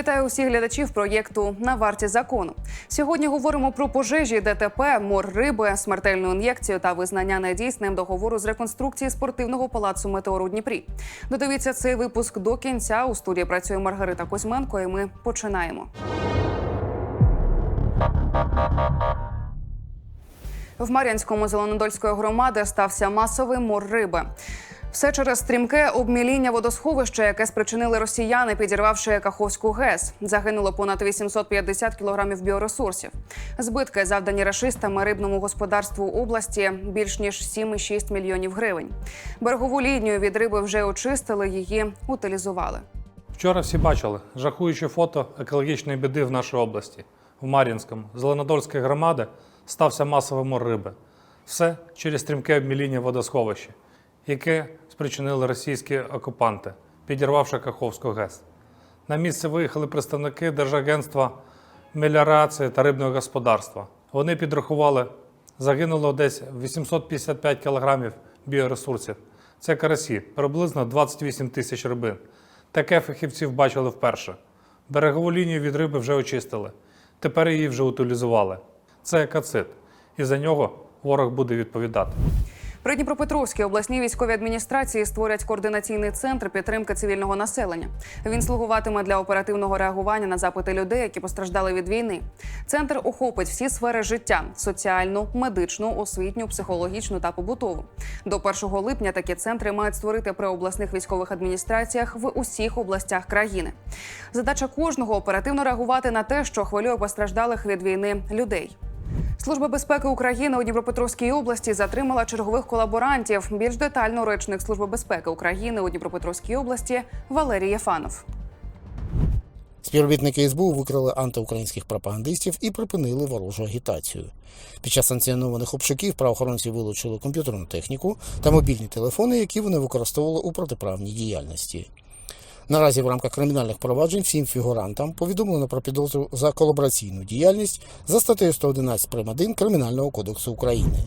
Вітаю усіх глядачів проєкту на варті закону. Сьогодні говоримо про пожежі, ДТП, мор риби, смертельну ін'єкцію та визнання недійсним договору з реконструкції спортивного палацу Метеор у Дніпрі. Додивіться цей випуск до кінця. У студії працює Маргарита Кузьменко, і ми починаємо. В Мар'янському Зеленодольської громади стався масовий мор риби. Все через стрімке обміління водосховища, яке спричинили росіяни, підірвавши Каховську ГЕС. Загинуло понад 850 кілограмів біоресурсів. Збитки, завдані рашистами рибному господарству області, більш ніж 7,6 мільйонів гривень. Берегову лінію від риби вже очистили, її утилізували. Вчора всі бачили жахуюче фото екологічної біди в нашій області. В Мар'їнському, Зеленодольської громади, стався масовий мор риби. Все через стрімке обміління водосховища, яке спричинили російські окупанти, підірвавши Каховську ГЕС. На місце виїхали представники Держагентства меліорації та рибного господарства. Вони підрахували, загинуло десь 855 кілограмів біоресурсів. Це карасі, приблизно 28 тисяч рибин. Таке фахівців бачили вперше. Берегову лінію від риби вже очистили. Тепер її вже утилізували. Це екацид, і за нього ворог буде відповідати. При Дніпропетровській обласній військовій адміністрації створять координаційний центр підтримки цивільного населення. Він слугуватиме для оперативного реагування на запити людей, які постраждали від війни. Центр охопить всі сфери життя: соціальну, медичну, освітню, психологічну та побутову. До 1 липня такі центри мають створити при обласних військових адміністраціях в усіх областях країни. Задача кожного оперативно реагувати на те, що хвилює постраждалих від війни людей. Служба безпеки України у Дніпропетровській області затримала чергових колаборантів. Більш детально речник Служби безпеки України у Дніпропетровській області Валерій Єфанов. Співробітники СБУ викрили антиукраїнських пропагандистів і припинили ворожу агітацію. Під час санкціонованих обшуків правоохоронці вилучили комп'ютерну техніку та мобільні телефони, які вони використовували у протиправній діяльності. Наразі в рамках кримінальних проваджень всім фігурантам повідомлено про підозру за колабораційну діяльність за статтею 111 прим. 1 Кримінального кодексу України.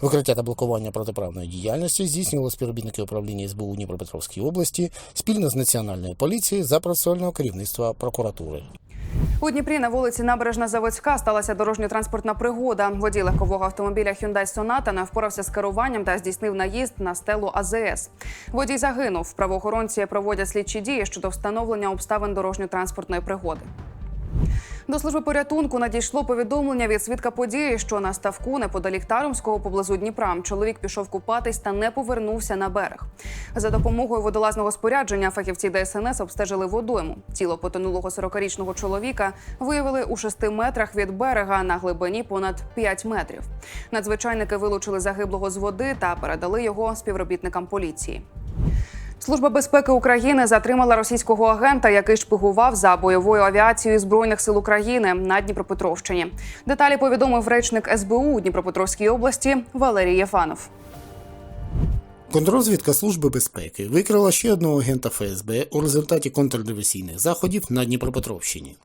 Викриття та блокування протиправної діяльності здійснювали співробітники управління СБУ у Дніпропетровській області спільно з Національною поліцією за процесуального керівництва прокуратури. У Дніпрі на вулиці Набережна Заводська сталася дорожньо-транспортна пригода. Водій легкового автомобіля Hyundai Sonata не впорався з керуванням та здійснив наїзд на стелу АЗС. Водій загинув. Правоохоронці проводять слідчі дії щодо встановлення обставин дорожньо-транспортної пригоди. До служби порятунку надійшло повідомлення від свідка події, що на ставку неподалік Таромського поблизу Дніпра чоловік пішов купатись та не повернувся на берег. За допомогою водолазного спорядження фахівці ДСНС обстежили водойму. Тіло потонулого 40-річного чоловіка виявили у 6 метрах від берега на глибині понад 5 метрів. Надзвичайники вилучили загиблого з води та передали його співробітникам поліції. Служба безпеки України затримала російського агента, який шпигував за бойовою авіацією збройних сил України на Дніпропетровщині. Деталі повідомив речник СБУ у Дніпропетровській області Валерій Єфанов. Контррозвідка Служби безпеки викрила ще одного агента ФСБ у результаті контрдиверсійних заходів на Дніпропетровщині.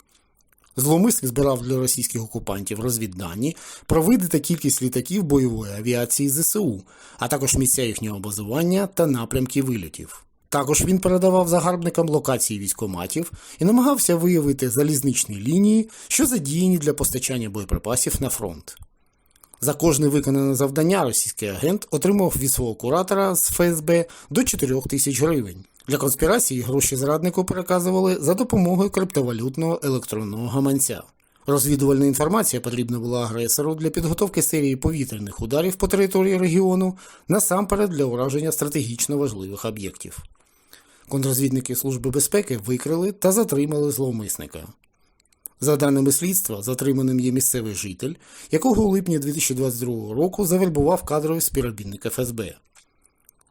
Зловмисник збирав для російських окупантів розвіддані про види та кількість літаків бойової авіації ЗСУ, а також місця їхнього базування та напрямки вильотів. Також він передавав загарбникам локації військоматів і намагався виявити залізничні лінії, що задіяні для постачання боєприпасів на фронт. За кожне виконане завдання російський агент отримав від свого куратора з ФСБ до 4 тисяч гривень. Для конспірації гроші зраднику переказували за допомогою криптовалютного електронного гаманця. Розвідувальна інформація потрібна була агресору для підготовки серії повітряних ударів по території регіону, насамперед для ураження стратегічно важливих об'єктів. Контррозвідники Служби безпеки викрили та затримали зловмисника. За даними слідства, затриманим є місцевий житель, якого у липні 2022 року завербував кадровий співробітник ФСБ.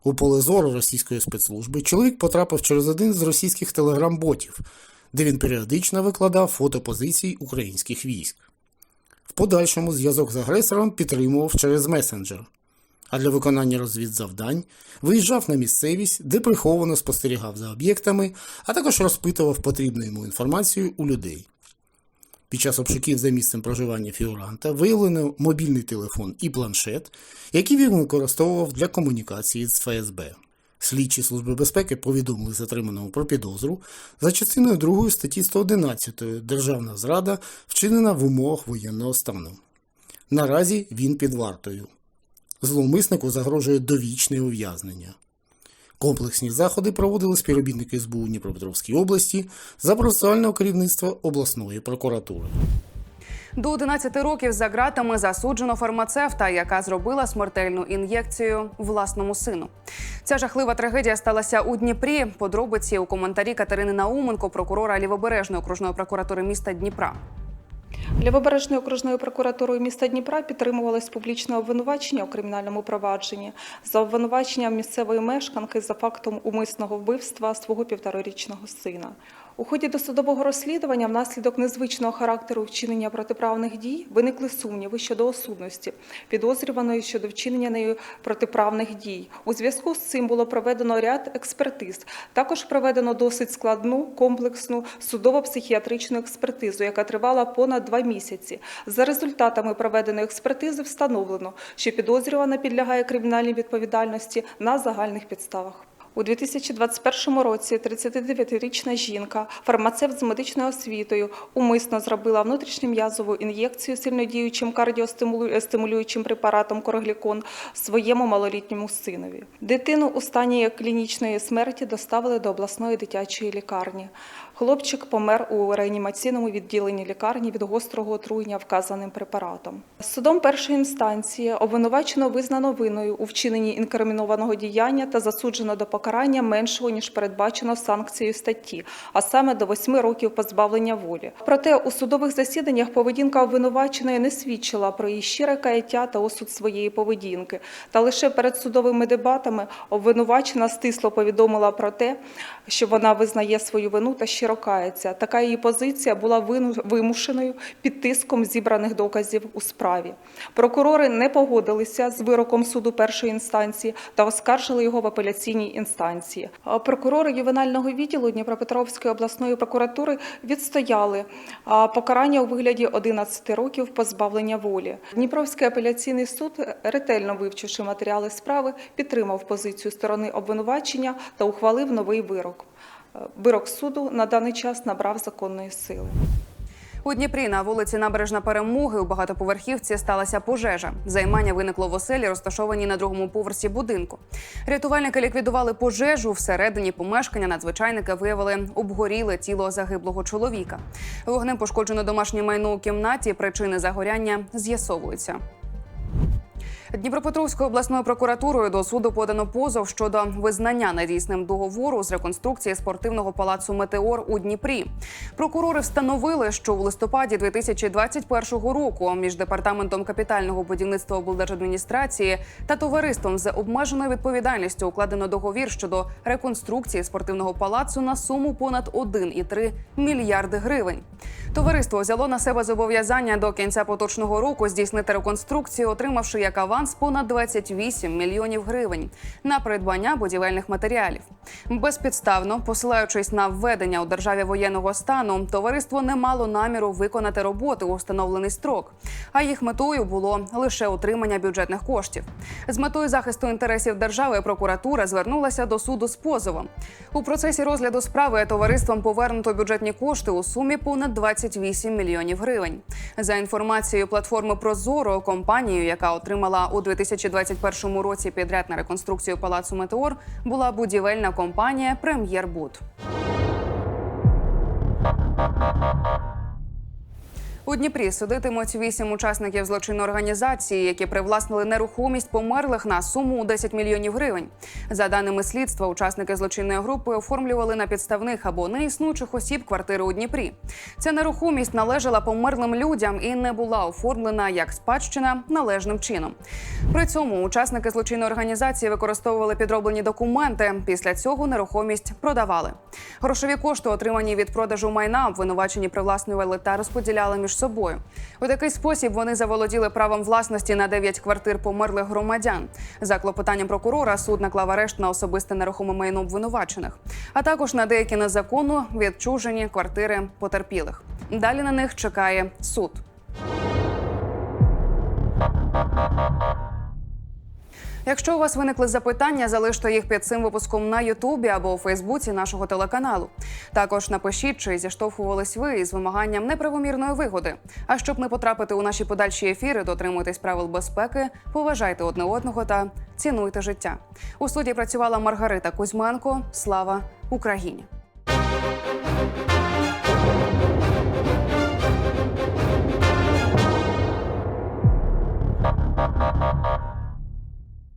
У поле зору російської спецслужби чоловік потрапив через один з російських телеграм-ботів, де він періодично викладав фото позицій українських військ. В подальшому зв'язок з агресором підтримував через месенджер, а для виконання розвідзавдань виїжджав на місцевість, де приховано спостерігав за об'єктами, а також розпитував потрібну йому інформацію у людей. Під час обшуків за місцем проживання фігуранта виявлено мобільний телефон і планшет, які він використовував для комунікації з ФСБ. Слідчі Служби безпеки повідомили затриманому про підозру за частиною 2 статті 111 Державна зрада вчинена в умовах воєнного стану. Наразі він під вартою. Зловмиснику загрожує довічне ув'язнення. Комплексні заходи проводили співробітники СБУ Дніпропетровській області за процесуального керівництва обласної прокуратури. До 11 років за ґратами засуджено фармацевта, яка зробила смертельну ін'єкцію власному сину. Ця жахлива трагедія сталася у Дніпрі. Подробиці у коментарі Катерини Науменко, прокурора Лівобережної окружної прокуратури міста Дніпра. Лівобережною окружною прокуратурою міста Дніпра підтримувалось публічне обвинувачення у кримінальному провадженні за обвинуваченням місцевої мешканки за фактом умисного вбивства свого півторарічного сина. У ході досудового розслідування внаслідок незвичного характеру вчинення протиправних дій виникли сумніви щодо осудності, підозрюваної щодо вчинення нею протиправних дій. У зв'язку з цим було проведено ряд експертиз. Також проведено досить складну комплексну судово-психіатричну експертизу, яка тривала понад два місяці. За результатами проведеної експертизи встановлено, що підозрювана підлягає кримінальній відповідальності на загальних підставах. У 2021 році 39-річна жінка, фармацевт з медичною освітою, умисно зробила внутрішньом'язову ін'єкцію сильнодіючим кардіостимулюючим препаратом короглікон своєму малолітньому синові. Дитину у стані клінічної смерті доставили до обласної дитячої лікарні. Хлопчик помер у реанімаційному відділенні лікарні від гострого отруєння вказаним препаратом. Судом першої інстанції обвинувачено визнано винною у вчиненні інкримінованого діяння та засуджено до покарання меншого ніж передбачено санкцією статті, а саме до восьми років позбавлення волі. Проте у судових засіданнях поведінка обвинуваченої не свідчила про її щире каяття та осуд своєї поведінки. Та лише перед судовими дебатами обвинувачена стисло повідомила про те, що вона визнає свою вину та щиро кається. Така її позиція була вимушеною під тиском зібраних доказів у справі. Прокурори не погодилися з вироком суду першої інстанції та оскаржили його в апеляційній інстанції. А Прокурори ювенального відділу Дніпропетровської обласної прокуратури відстояли покарання у вигляді 11 років позбавлення волі. Дніпровський апеляційний суд, ретельно вивчивши матеріали справи, підтримав позицію сторони обвинувачення та ухвалив новий вирок. Е, Вирок суду на даний час набрав законної сили. У Дніпрі на вулиці Набережна Перемоги у багатоповерхівці сталася пожежа. Займання виникло в оселі, розташованій на другому поверсі будинку. Рятувальники ліквідували пожежу. Всередині помешкання надзвичайники виявили обгоріле тіло загиблого чоловіка. Вогнем пошкоджено домашнє майно у кімнаті. Причини загоряння з'ясовуються. Дніпропетровською обласною прокуратурою до суду подано позов щодо визнання недійсним договору з реконструкції спортивного палацу Метеор у Дніпрі. Прокурори встановили, що у листопаді 2021 року між департаментом капітального будівництва облдержадміністрації та товариством з обмеженою відповідальністю укладено договір щодо реконструкції спортивного палацу на суму понад 1,3 мільярди гривень. Товариство взяло на себе зобов'язання до кінця поточного року здійснити реконструкцію, отримавши як аванс понад 28 мільйонів гривень на придбання будівельних матеріалів. Безпідставно, посилаючись на введення у державі воєнного стану, товариство не мало наміру виконати роботи у встановлений строк. А їх метою було лише утримання бюджетних коштів. З метою захисту інтересів держави прокуратура звернулася до суду з позовом. У процесі розгляду справи товариством повернуто бюджетні кошти у сумі понад 28 мільйонів гривень. За інформацією платформи Прозоро, компанією, яка отримала у 2021 році підряд на реконструкцію палацу Метеор, була будівельна компанія Прем'єр Буд. У Дніпрі судитимуть вісім учасників злочинної організації, які привласнили нерухомість померлих на суму у 10 мільйонів гривень. За даними слідства, учасники злочинної групи оформлювали на підставних або неіснуючих осіб квартири у Дніпрі. Ця нерухомість належала померлим людям і не була оформлена як спадщина належним чином. При цьому учасники злочинної організації використовували підроблені документи. Після цього нерухомість продавали. Грошові кошти, отримані від продажу майна, обвинувачені привласнювали та розподіляли між собою. У такий спосіб вони заволоділи правом власності на 9 квартир померлих громадян. За клопотанням прокурора суд наклав арешт на особисте нерухоме майно обвинувачених, а також на деякі незаконно відчужені квартири потерпілих. Далі на них чекає суд. Якщо у вас виникли запитання, залиште їх під цим випуском на Ютубі або у Фейсбуці нашого телеканалу. Також напишіть, чи зіштовхувались ви із вимаганням неправомірної вигоди. А щоб не потрапити у наші подальші ефіри, дотримуйтесь правил безпеки, поважайте одне одного та цінуйте життя. У студії працювала Маргарита Кузьменко. Слава Україні!